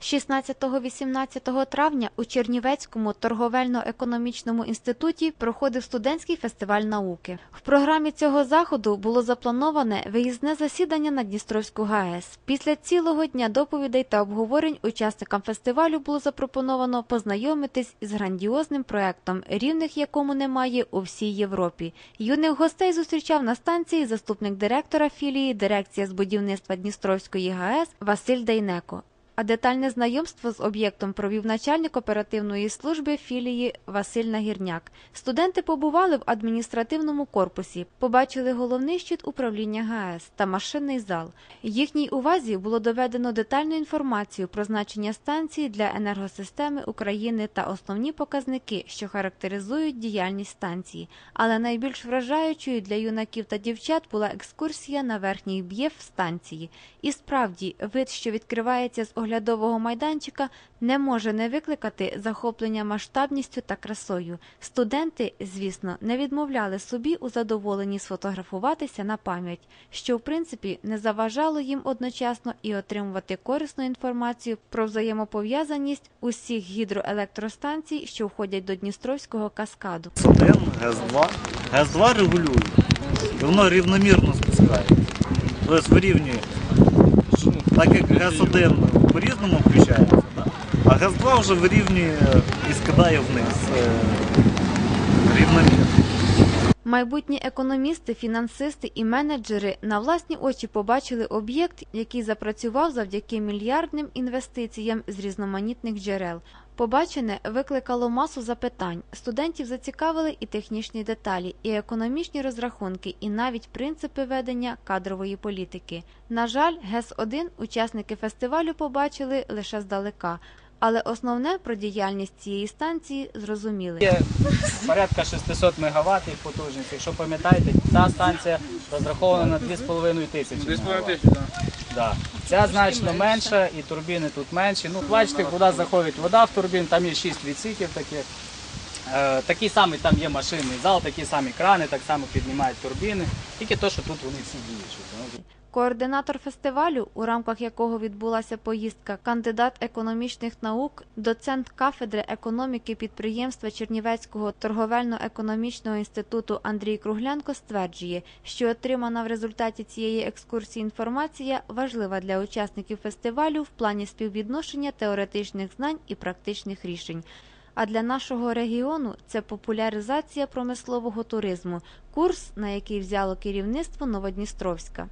16-18 травня у Чернівецькому торговельно-економічному інституті проходив студентський фестиваль науки. В програмі цього заходу було заплановане виїзне засідання на Дністровську ГАЕС. Після цілого дня доповідей та обговорень учасникам фестивалю було запропоновано познайомитись із грандіозним проектом, рівних якому немає у всій Європі. Юних гостей зустрічав на станції заступник директора філії дирекція з будівництва Дністровської ГАЕС Василь Дейнеко. А детальне знайомство з об'єктом провів начальник оперативної служби філії Василь Нагірняк. Студенти побували в адміністративному корпусі, побачили головний щит управління ГАЕС та машинний зал. Їхній увазі було доведено детальну інформацію про значення станції для енергосистеми України та основні показники, що характеризують діяльність станції. Але найбільш вражаючою для юнаків та дівчат була екскурсія на верхній б'єв станції. І справді, вид, що відкривається з оглядового майданчика, не може не викликати захоплення масштабністю та красою. Студенти, звісно, не відмовляли собі у задоволенні сфотографуватися на пам'ять, що в принципі не заважало їм одночасно і отримувати корисну інформацію про взаємопов'язаність усіх гідроелектростанцій, що входять до Дністровського каскаду. ГЕС-1, ГЕС-2. ГЕС-2 регулює. І воно рівномірно спускає. Тобто вирівнює. Так як ГЕС-1 по-різному включається, да? а газ 2 вже вирівнює і скидає вниз е. Майбутні економісти, фінансисти і менеджери на власні очі побачили об'єкт, який запрацював завдяки мільярдним інвестиціям з різноманітних джерел. Побачене викликало масу запитань. Студентів зацікавили і технічні деталі, і економічні розрахунки, і навіть принципи ведення кадрової політики. На жаль, ГЕС-1 учасники фестивалю побачили лише здалека. Але основне про діяльність цієї станції зрозуміли. Є порядка 600 МВт їх потужність. Якщо пам'ятаєте, ця станція розрахована на 2,5 тисячі. 2,5 тисячі, Да. Ця значно менша і турбіни тут менші. Ну, бачите, куди заходить вода в турбін, там є 6 відсіків таких. Е, такий самий там є машинний зал, такі самі крани, так само піднімають турбіни. Тільки то, що тут вони всі. Ну, Координатор фестивалю, у рамках якого відбулася поїздка, кандидат економічних наук, доцент кафедри економіки підприємства Чернівецького торговельно-економічного інституту Андрій Круглянко стверджує, що отримана в результаті цієї екскурсії інформація важлива для учасників фестивалю в плані співвідношення теоретичних знань і практичних рішень. А для нашого регіону це популяризація промислового туризму, курс, на який взяло керівництво Новодністровська.